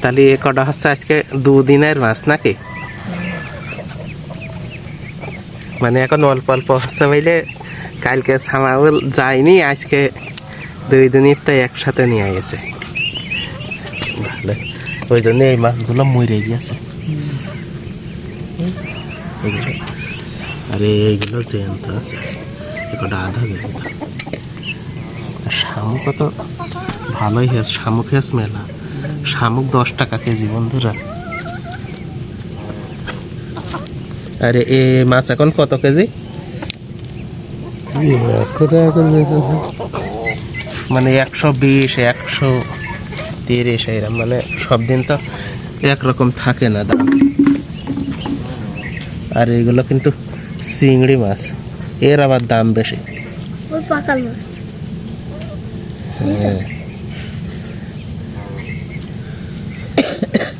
তাহলে এ কটা হচ্ছে আজকে দুদিনের মাছ নাকি? মানে এখন অল্প অল্প হচ্ছে বইলে কালকে সামাউল যায়নি, আজকে দুই দিনই তো একসাথে নিয়ে গেছে। ভালো। ওই জন্য এই মাছগুলো মরে গিয়েছে। আরে এইগুলো জ্যান্ত আছে। একটা আধা আর শামুক তো ভালোই হয়েছে। শামুক হয়েছে মেলা শামুক দশ টাকা কেজি বন্ধুরা। আরে এ মাছ এখন কত কেজি? মানে একশো বিশ একশো তিরিশ এরকম মানে সব দিন তো একরকম থাকে না দাম। আর এগুলো কিন্তু চিংড়ি মাছ এর আবার দাম বেশি। ওই মাছ। হ্যাঁ। Yeah.